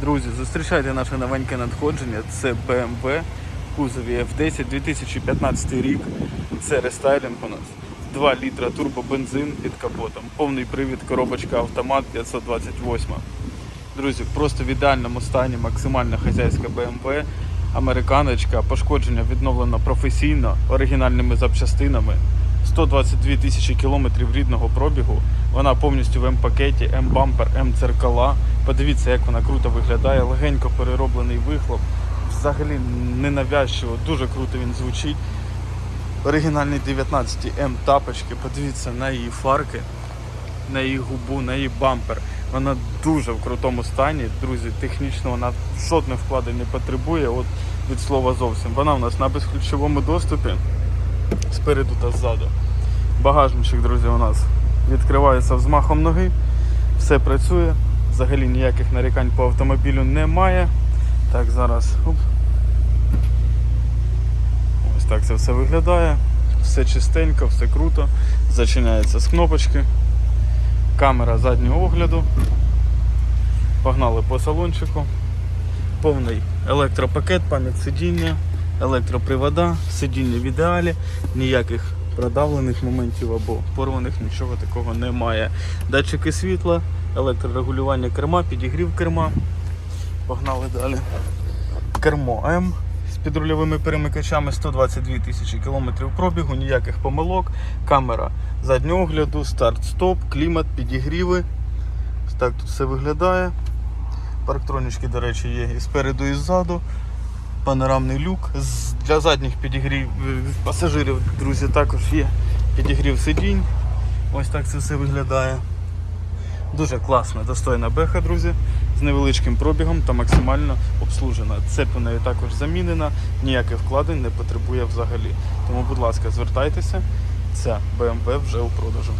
Друзі, зустрічайте наше новеньке надходження. Це BMW кузові F10 2015 рік. Це рестайлінг у нас. 2 літра турбобензин під капотом. Повний привід, коробочка автомат 528. Друзі, просто в ідеальному стані, максимально хазяйська BMW. Американочка, пошкодження відновлено професійно, оригінальними запчастинами. 122 тисячі кілометрів рідного пробігу. Вона повністю в М-пакеті, М-бампер, М-церкала. Подивіться, як вона круто виглядає, легенько перероблений вихлоп. Взагалі ненавязчиво, дуже круто він звучить. Оригінальний 19 М тапочки. Подивіться на її фарки, на її губу, на її бампер. Вона дуже в крутому стані. Друзі, технічно вона жодних вкладень не потребує. От від слова зовсім. Вона у нас на безключовому доступі спереду та ззаду. Багажничок, друзі, у нас відкривається взмахом ноги. Все працює. Взагалі ніяких нарікань по автомобілю немає. Так, зараз. Оп. Ось так це все виглядає. Все чистенько, все круто. Зачиняється з кнопочки. Камера заднього огляду. Погнали по салончику. Повний електропакет, пам'ять сидіння, електропривода, сидіння в ідеалі, ніяких продавлених моментів або порваних, нічого такого немає. Датчики світла, електрорегулювання керма, підігрів керма. Погнали далі. Кермо М з підрульовими перемикачами 122 тисячі кілометрів пробігу, ніяких помилок, камера заднього огляду, старт-стоп, клімат, підігріви. Так тут все виглядає. Парктронічки, до речі, є і спереду, і ззаду. Панорамний люк. Для задніх підігрів е, пасажирів, друзі, також є підігрів сидінь. Ось так це все виглядає. Дуже класна, достойна беха, друзі, з невеличким пробігом та максимально обслужена. Цепь у неї також замінена, ніяких вкладень не потребує взагалі. Тому, будь ласка, звертайтеся, ця BMW вже у продажу.